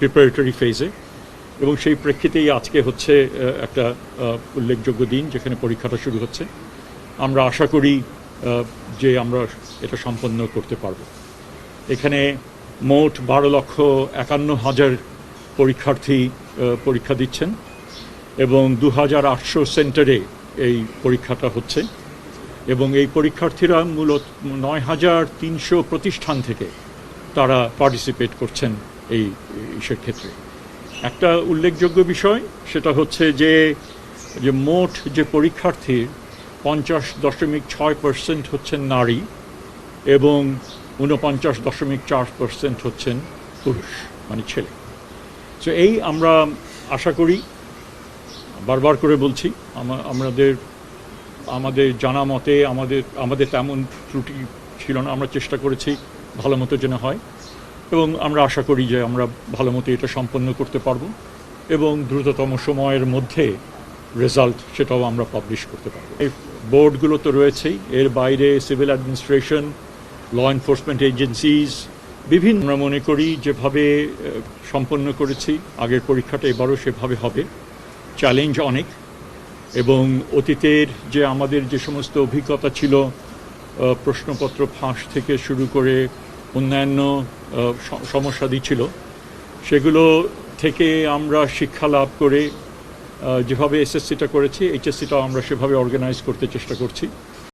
Preparatory ফেজে এবং সেই প্রেক্ষিতেই আজকে হচ্ছে একটা উল্লেখযোগ্য দিন যেখানে পরীক্ষাটা শুরু হচ্ছে। আমরা আশা করি যে আমরা এটা সম্পন্ন করতে পারব। এখানে মোট বারো লক্ষ একান্ন হাজার পরীক্ষার্থী পরীক্ষা দিচ্ছেন এবং দু হাজার আটশো সেন্টারে এই পরীক্ষাটা হচ্ছে এবং এই পরীক্ষার্থীরা মূলত নয় হাজার তিনশো প্রতিষ্ঠান থেকে তারা পার্টিসিপেট করছেন এই ইসের ক্ষেত্রে। একটা উল্লেখযোগ্য বিষয়, সেটা হচ্ছে যে যে মোট যে পরীক্ষার্থীর পঞ্চাশ দশমিক ছয় পার্সেন্ট হচ্ছেন নারী এবং ঊনপঞ্চাশ দশমিক চার পার্সেন্ট হচ্ছেন পুরুষ মানে ছেলে। তো এই আমরা আশা করি, বারবার করে বলছি আমাদের আমাদের জানা মতে আমাদের আমাদের তেমন ত্রুটি ছিল না, আমরা চেষ্টা করেছি, ভালো মতো যেন হয়। এবং আমরা আশা করি যে আমরা ভালো মতো এটা সম্পন্ন করতে পারব এবং দ্রুততম সময়ের মধ্যে রেজাল্ট সেটাও আমরা পাবলিশ করতে পারব। এই বোর্ডগুলো তো রয়েছেই। এর বাইরে civil administration, law enforcement agencies বিভিন্ন আমরা মনে করি যেভাবে সম্পন্ন করেছি, আগের পরীক্ষাটা এবারও সেভাবে হবে। চ্যালেঞ্জ অনেক এবং অতীতের যে আমাদের যে সমস্ত অভিজ্ঞতা ছিল প্রশ্নপত্র ফাঁস থেকে শুরু করে অন্যান্য সমস্যা দিচ্ছিল। সেগুলো থেকে আমরা শিক্ষা লাভ করে যেভাবে এসএসসিটা করেছি, এইচএসসিটাও আমরা সেভাবে অর্গানাইজ করতে চেষ্টা করছি।